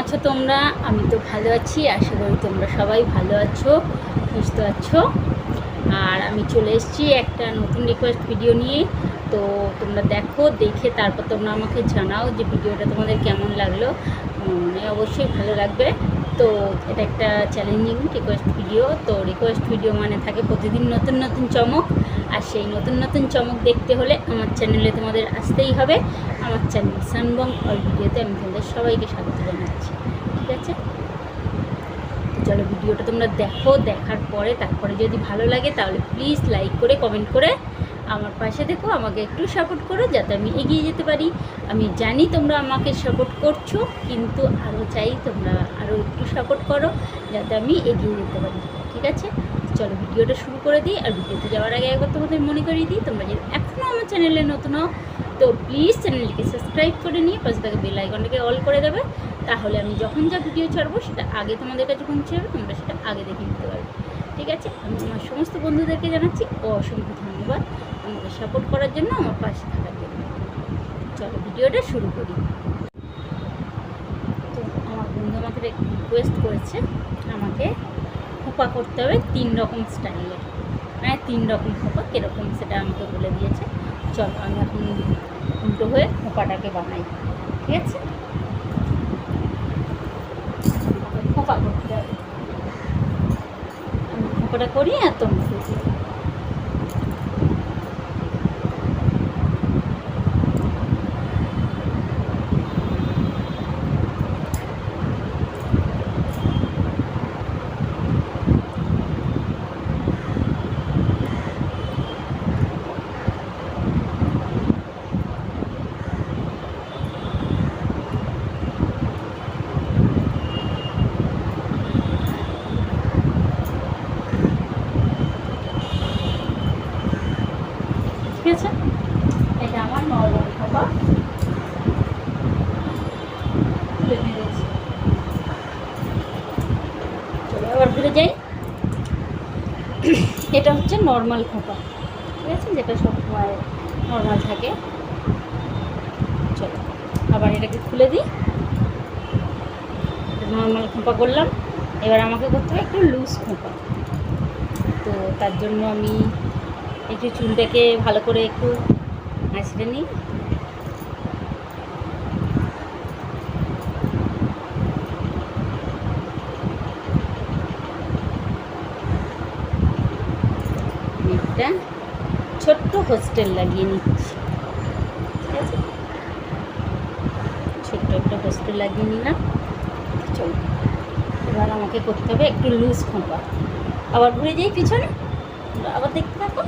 আছো তোমরা? আমি তো ভালো আছি, আশা করি তোমরা সবাই ভালো আছো, সুস্থ আছো। আর আমি চলে এসেছি একটা নতুন রিকোয়েস্ট ভিডিও নিয়ে। তো তোমরা দেখো, দেখে তারপর তোমরা আমাকে জানাও যে ভিডিওটা তোমাদের কেমন লাগল। মানে অবশ্যই ভালো লাগবে। তো এটা একটা চ্যালেঞ্জিং রিকোয়েস্ট ভিডিও তো রিকোয়েস্ট ভিডিও মানে থাকে প্রতিদিন নতুন নতুন চমক, আর সেই নতুন নতুন চমক দেখতে হলে আমার চ্যানেলে তোমাদের আসতেই হবে। আমার চ্যানেল সানবং অল ভিডিওতে আমি তোমাদের সবাইকে স্বাগত জানাচ্ছি, ঠিক আছে? চলো ভিডিওটা তোমরা দেখো, দেখার পরে তারপরে যদি ভালো লাগে তাহলে প্লিজ লাইক করে কমেন্ট করে আমার পাশে দেখো, আমাকে একটু সাপোর্ট করো যাতে আমি এগিয়ে যেতে পারি। আমি জানি তোমরা আমাকে সাপোর্ট করছ, কিন্তু আরও চাই তোমরা আরও একটু সাপোর্ট করো যাতে আমি এগিয়ে যেতে পারি, ঠিক আছে? চলো ভিডিওটা শুরু করে দিই, আর ভিডিওতে যাওয়ার আগে একবার তোমাদের মনে করিয়ে দিই, তোমরা যদি এখনও আমার চ্যানেলে নতুন হও, তো প্লিজ চ্যানেলটিকে সাবস্ক্রাইব করে নিয়ে পাশে থাকা বেল আইকনটাকে অল করে দেবে। তাহলে আমি যখন যা ভিডিও ছাড়বো, সেটা আগে তোমাদের কাছে পৌঁছে যাবে, তোমরা সেটা আগে দেখে নিতে পারবে, ঠিক আছে? আমি আমার সমস্ত বন্ধুদেরকে জানাচ্ছি, অসংখ্য ধন্যবাদ। আমাকে সাপোর্ট করার জন্য আমার পাশে থাকার জন্য। চলো, ভিডিওটা শুরু করি। তো আমার বন্ধু আমাকে রিকোয়েস্ট করেছে, আমাকে খোপা করতে হবে তিন রকম স্টাইলের মানে তিন রকম খোপা, কীরকম সেটা আমাকে বলে দিয়েছে। চলো, আমি এখন উল্টো হয়ে খোপাটাকে বানাই, ঠিক আছে? খোপা করতে হবে। আমি খোপাটা করি আর তোমরা দেখি ঠিক আছে এটা আমার নর্মাল খোপা তুলে দিয়েছি চলো এবার ঘুরে যাই। এটা হচ্ছে নর্মাল খোপা। ঠিক আছে? যেটা সবসময় নর্মাল থাকে। চলো, আবার এটাকে খুলে দিই। নর্মাল খোঁপা করলাম। এবার আমাকে করতে হবে একটু লুজ খোঁপা। তো তার জন্য আমি একটু চুলটাকে ভালো করে একটু আঁচড়ে নিই একটা ছোট্ট হোস্টেল লাগিয়ে নিচ্ছি। ঠিক আছে? ছোট্ট একটা হোস্টেল লাগিয়ে নিলাম চল। এবার আমাকে করতে হবে একটু লুজ খোঁপা। আবার ঘুরে যাই পিছনে? আবার দেখতে থাকো।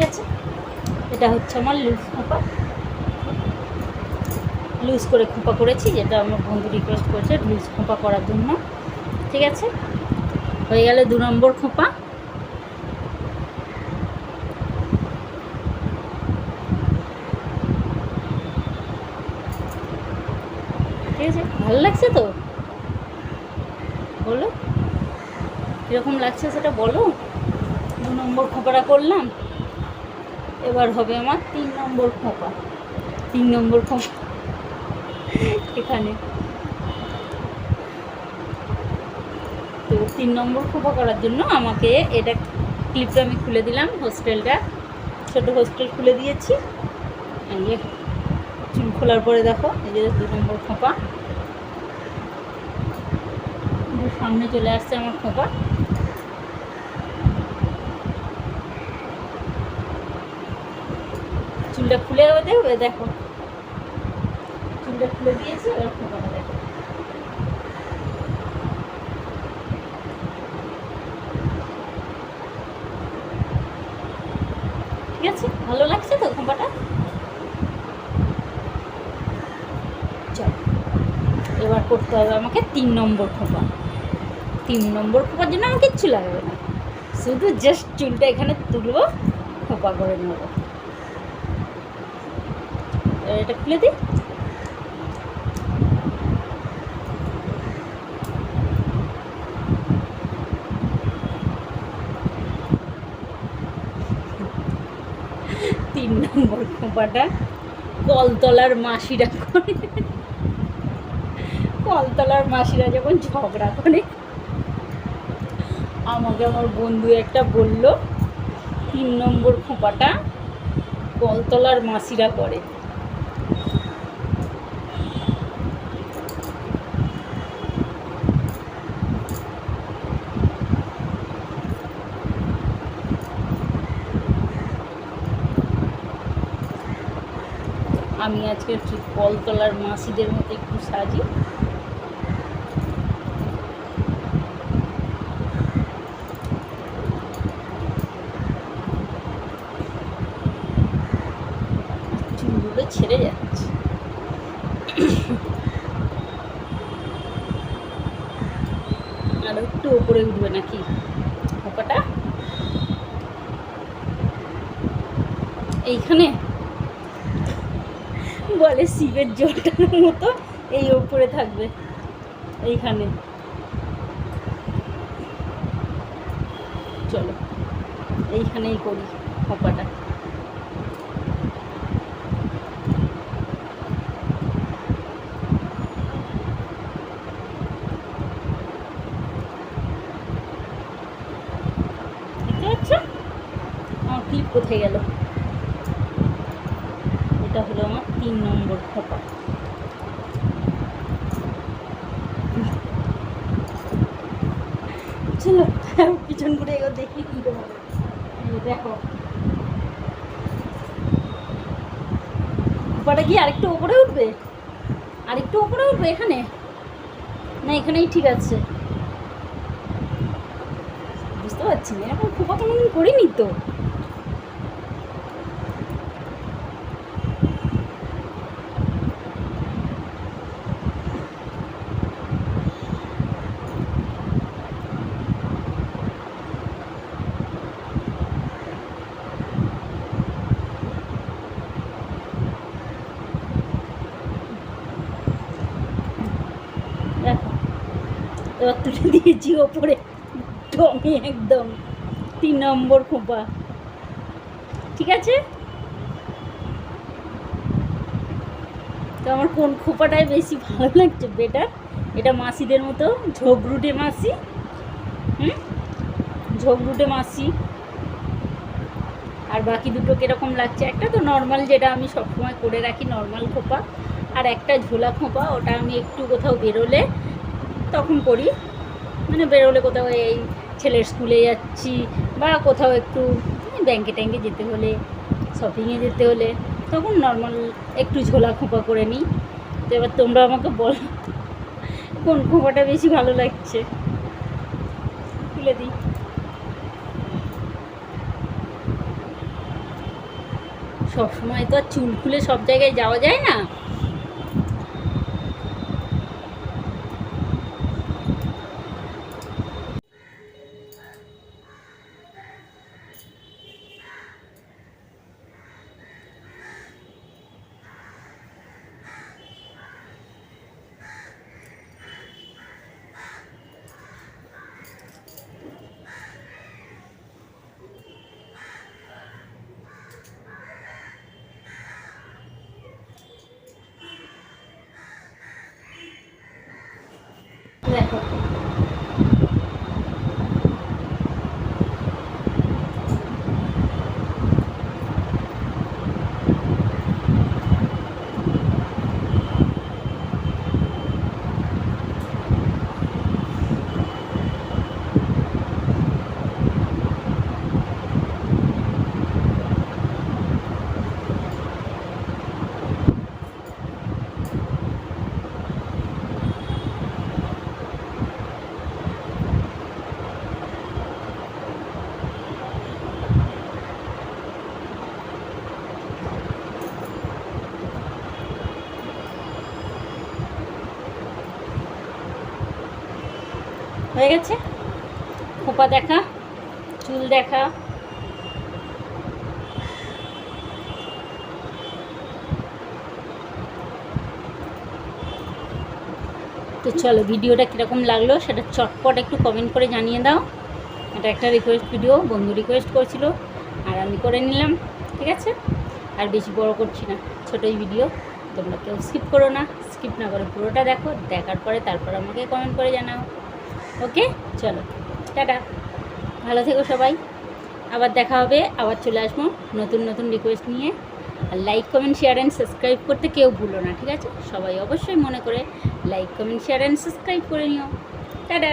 ঠিক আছে। এটা হচ্ছে আমার লুজ খোঁপা। লুজ করে খোঁপা করেছি, যেটা আমার বন্ধু রিকোয়েস্ট করেছে লুজ খোঁপা করার জন্য। ঠিক আছে? হয়ে গেলে দু নম্বর খোঁপা। ঠিক আছে? ভালো লাগছে তো? বলো। কীরকম লাগছে সেটা বলো। দু নম্বর খোঁপাটা করলাম। এবার হবে আমার তিন নম্বর খোঁপা। তিন নম্বর খোঁপা। এখানে। তো তিন নম্বর খোঁপা করার জন্য আমাকে এটা ক্লিপটা আমি খুলে দিলাম, হোস্টেলটা। ছোট হোস্টেল খুলে দিয়েছি। চুল খোলার পরে দেখো, এই যে দু নম্বর খোঁপা। সামনে চলে আসছে আমার খোপা। চুলটা খুলে দেবে দেখো। চুলটা খুলে দিয়েছি আছে? ভালো লাগছে তো খোঁপাটা? চল, এবার করতে হবে আমাকে তিন নম্বর খোঁপা। তিন নম্বর খোঁপার জন্য আমার কিচ্ছু লাগবে না। শুধু জাস্ট চুলটা এখানে তুলবো, খোঁপা করে নেব। এটা খুলে দিই। তিন নম্বর খোঁপাটা কলতলার মাসিরা করে। কলতলার মাসিরা যখন ঝগড়া করে, আমাকে আমার বন্ধু একটা বলল, তিন নম্বর খোঁপাটা কলতলার মাসিরা করে। আমি আজকে ঠিক কলতলার মাসিদের মতো একটু সাজি। চুলগুলো ছেড়ে যাচ্ছে। আরও একটু ওপরে উঠবে নাকি? পোকাটা এইখানে? বলে শিবের জলটার মতো এই ওপরে থাকবে এইখানে। চলো এইখানেই করি খোপাটা। কোথায় গেল? এটা হলো আমার তিন নম্বর খোপা। চলো পিছন করে এগো দেখি কি দেখো। খোপাটা কি আরেকটু উপরে উঠবে? আরেকটু উপরে উঠবে এখানে? না, এখানেই ঠিক আছে। বুঝতে পারছি না, এরকম খোপা তো মনে করিনি তো। এবার দিয়েছি ওপরে। টমে একদম। তিন নম্বর খোঁপা। ঠিক আছে? তো আমার কোন খোঁপাটাই বেশি ভালো লাগছে বেটার? এটা মাসিদের মতো ঝোগরুটে মাসি। হুম? ঝোগরুটে মাসি। আর বাকি দুটো কীরকম লাগছে? একটা তো নর্মাল যেটা আমি সবসময় করে রাখি নর্মাল খোঁপা। আর একটা ঝোলা খোঁপা, ওটা আমি একটু কোথাও বেরোলে তখন করি। মানে বেরোলে কোথাও এই ছেলের স্কুলে যাচ্ছি বা কোথাও একটু ব্যাংকে ট্যাঙ্কে যেতে হলে শপিংয়ে যেতে হলে, তখন নর্মাল একটু ঝোলা খোঁপা করে নিই। তো এবার তোমরা আমাকে বলো, কোন খোঁপাটা বেশি ভালো লাগছে? তুলে দিই। সবসময় তো আর চুল খুলে সব জায়গায় যাওয়া যায় না? দেখো। হয়ে গেছে। খোপা দেখা, চুল দেখা। তো চলো, ভিডিওটা কীরকম লাগল সেটা চটপট একটু কমেন্ট করে জানিয়ে দাও। এটা একটা রিকোয়েস্ট ভিডিও বন্ধু রিকোয়েস্ট করেছিল, আর আমি করে নিলাম, ঠিক আছে? আর বেশি বড় করছি না ছোটোই ভিডিও তোমরা কেউ স্কিপ করো না স্কিপ না করে পুরোটা দেখো, দেখার পরে তারপর আমাকে কমেন্ট করে জানাও। ওকে? চলো। টাটা। ভালো থেকো সবাই। আবার দেখা হবে, আবার চলে আসব নতুন নতুন রিকোয়েস্ট নিয়ে। আর like comment share and subscribe করতে কেউ ভুলো না, ঠিক আছে? সবাই অবশ্যই মনে করে like comment share and subscribe করে নিও। টাটা।